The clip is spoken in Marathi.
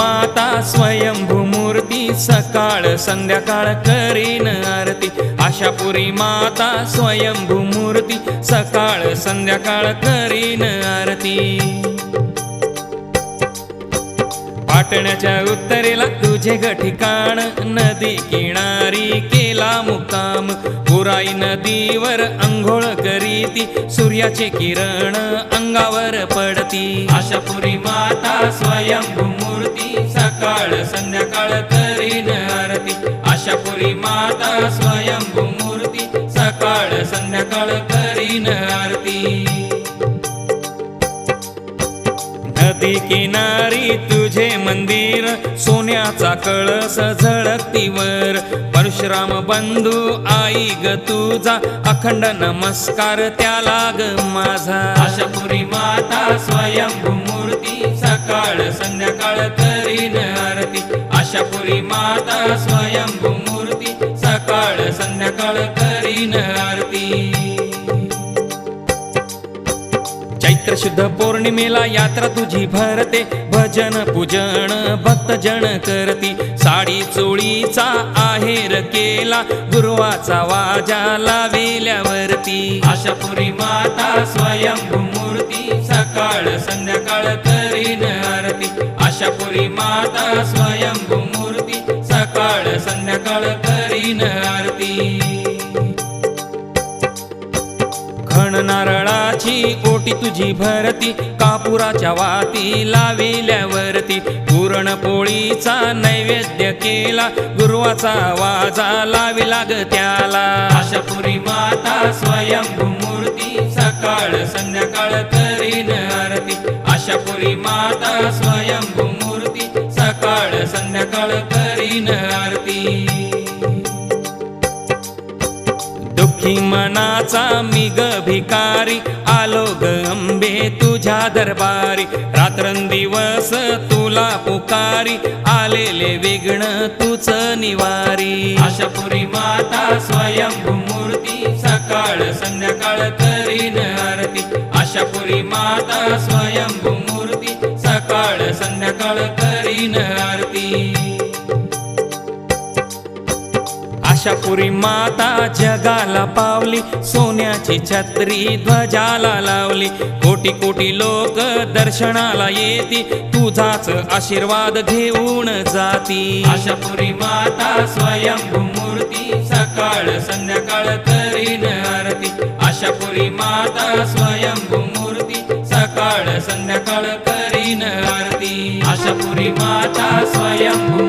माता स्वयंभू मूर्ती सकाळ संध्याकाळ करीन आरती. आशापुरी माता स्वयंभू मूर्ती सकाळ संध्याकाळ करीन आरती. पाटण्याच्या उत्तरेला तुझे ग ठिकाण नदी किनारी केला मुक्काम. पुराई नदीवर अंघोळ करीती. सूर्याचे किरण अंगावर पडती. आशापुरी माता स्वयंभू मूर्ती. सकाळ संध्याकाळ करीन आरती. आशापुरी माता स्वयंभू मूर्ती. सकाळ संध्याकाळ करीन आरती. नदी किनारी तुझे मंदिर सोन्याचा कळस झळकतीवर. परशुराम बंधू आई ग तुझा. अखंड नमस्कार त्याला ग माझा. आशापुरी माता स्वयंभू मूर्ती सकाळ संध्याकाळ करीन आरती. आशापुरी माता स्वयंभू मूर्ती सकाळ संध्याकाळ करीन आरती चैत्र शुद्ध पौर्णिमेला यात्रा तुझी भरते. भजन पूजन भक्तजन करती. साडी चोळीचा आहेर केला. गुरुवाचा वाजा लाविल्यावरती. आशापुरी माता स्वयं मूर्ती सकाळ संध्याकाळ करीन आरती. आशापुरी माता स्वयंभू मूर्ती सकाळ संध्याकाळ करीन खण नारळाची ओटी तुझी भरती कापुराच्या वाती लाविल्यावरती. पुरणपोळीचा नैवेद्य केला गुरुवाचा वाजा लावी लाग त्याला. आशापुरी माता स्वयंभू मूर्ती सकाळ संध्याकाळ करीन आरती. आशापुरी माता स्वयंभू दुःखी मनाचा मी ग भिकारी. आलो ग अंबे तुझ्या दरबारी. रात्रंदिवस तुला पुकारी. आलेले विघ्न तुच निवारी. आशापुरी माता स्वयंभू मूर्ती. सकाळ संध्याकाळ करीन आरती. आशापुरी माता स्वयंभू मूर्ती. सकाळ संध्याकाळ करीन आशापुरी माता जगाला पावली सोन्याची छत्री ध्वजाला लावली. कोटी कोटी लोक दर्शनाला येती तुझाच आशीर्वाद घेऊन जाती. आशापुरी माता स्वयंभू मूर्ती सकाळ संध्याकाळ करीन आरती. आशापुरी माता स्वयंभू मूर्ती सकाळ संध्याकाळ करीन आरती. आशापुरी माता स्वयंभू